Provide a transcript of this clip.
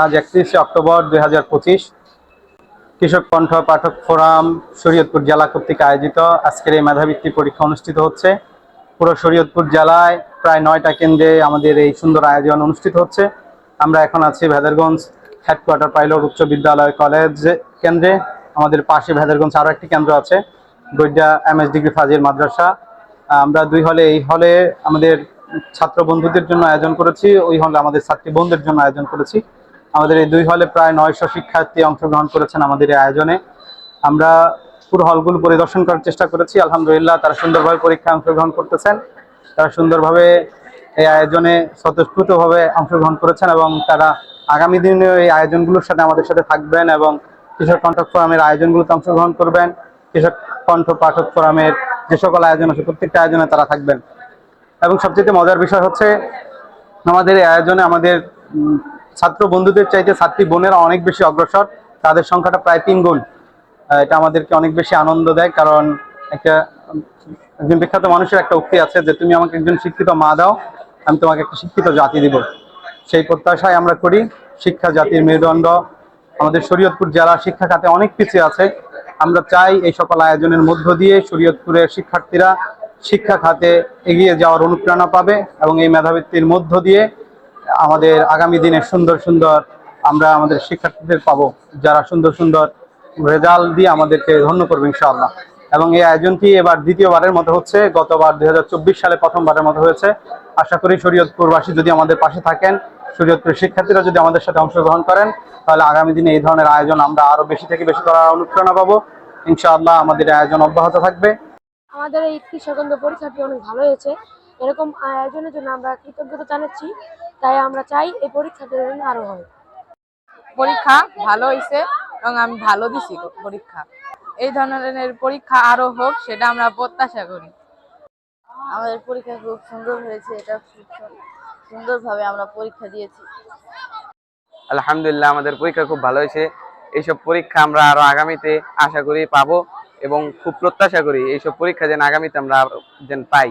আজ একত্রিশে অক্টোবর দুই হাজার পঁচিশ কৃষক কণ্ঠ পাঠক ফোরাম শরীয়তপুর জেলা কর্তৃক আয়োজিত। আজকের এই মেধাবৃত্তি পরীক্ষা অনুষ্ঠিত হচ্ছে। পুরো শরীয়তপুর জেলায় প্রায় নয়টা কেন্দ্রে আমাদের এই সুন্দর আয়োজন অনুষ্ঠিত হচ্ছে। আমরা এখন আছি ভেদারগঞ্জ হেডকোয়ার্টার পাইলট উচ্চ বিদ্যালয় কলেজ কেন্দ্রে। আমাদের পাশে ভেদারগঞ্জ আরও একটি কেন্দ্র আছে বৈদ্যা এম এস ডিগ্রি ফাজিল মাদ্রাসা। আমরা দুই হলে, এই হলে আমাদের ছাত্র বন্ধুদের জন্য আয়োজন করেছি, ওই হলে আমাদের ছাত্রী বোনদের জন্য আয়োজন করেছি। আমাদের এই দুই হলে প্রায় নয়শো শিক্ষার্থী অংশগ্রহণ করেছেন আমাদের এই আয়োজনে। আমরা পুরো হলগুলো পরিদর্শন করার চেষ্টা করেছি। আলহামদুলিল্লাহ তারা সুন্দরভাবে পরীক্ষায় অংশগ্রহণ করতেছেন। তারা সুন্দরভাবে এই আয়োজনে স্বতঃস্ফূর্তভাবে অংশগ্রহণ করেছেন এবং তারা আগামী দিনে এই আয়োজনগুলোর সাথে আমাদের সাথে থাকবেন এবং কৃষক কণ্ঠক ফোরামের আয়োজনগুলোতে অংশগ্রহণ করবেন। কৃষক কণ্ঠ পাঠক ফোরামের যে সকল আয়োজন আছে, প্রত্যেকটা আয়োজনে তারা থাকবেন। এবং সবচেয়ে মজার বিষয় হচ্ছে, আমাদের এই আয়োজনে আমাদের ছাত্র বন্ধুদের চাইতে ছাত্রী বোনেরা অনেক বেশি অগ্রসর। তাদের সংখ্যাটা প্রায় তিন গুণ। এটা আমাদেরকে অনেক বেশি আনন্দ দেয় কারণ একটা একজন বিখ্যাত মানুষের একটা উক্তি আছে যে, তুমি আমাকে একজন শিক্ষিত মা দাও, আমি তোমাকে একটা শিক্ষিত জাতি দিব। সেই প্রত্যাশায় আমরা করি শিক্ষা জাতির মেরুদণ্ড। আমাদের শরীয়তপুর জেলা শিক্ষা খাতে অনেক পিছিয়ে আছে। আমরা চাই এই সকল আয়োজনের মধ্য দিয়ে শরীয়তপুরের শিক্ষার্থীরা শিক্ষা খাতে এগিয়ে যাওয়ার অনুপ্রেরণা পাবে এবং এই মেধাবৃত্তির মধ্য দিয়ে আমাদের আগামী দিনে সুন্দর সুন্দর আমরা আমাদের শিক্ষার্থীদের পাবো। যারা সুন্দর সুন্দর রেজাল্ট দিয়ে আমাদেরকে ধন্য করবে ইনশাআল্লাহ। এবং এই আয়োজনটি এবার দ্বিতীয়বারের মতো হচ্ছে। গতবার দুই সালে প্রথমবারের মতো হয়েছে। আশা করি শরীয়তপুরবাসী যদি আমাদের পাশে থাকেন, শরীয়তপুরের শিক্ষার্থীরা যদি আমাদের সাথে অংশগ্রহণ করেন, তাহলে আগামী দিনে এই ধরনের আয়োজন আমরা আরও বেশি থেকে বেশি করার অনুপ্রেরণা পাবো। ইনশাআল্লাহ আমাদের আয়োজন অব্যাহত থাকবে। আমাদের এই কৃষকন্দ পরীক্ষাটি অনেক ভালো হয়েছে। এরকম আয়োজনের জন্য আমরা কৃতজ্ঞতা জানাচ্ছি। তাই আমরা চাই এই পরীক্ষাটি যেন আরও হয়। পরীক্ষা ভালো হয়েছে এবং আমি ভালো দিছি পরীক্ষা। এই ধরনের পরীক্ষা আরও হোক সেটা আমরা প্রত্যাশা করি। আমাদের পরীক্ষা খুব সুন্দর হয়েছে এটা সুন্দরভাবে আমরা পরীক্ষা দিয়েছি। আলহামদুলিল্লাহ আমাদের পরীক্ষা খুব ভালো হয়েছে। এইসব পরীক্ষা আমরা আরও আগামীতে আশা করি পাবো এবং খুব প্রত্যাশা করি এইসব পরীক্ষা যেন আগামীতে আমরা যেন পাই।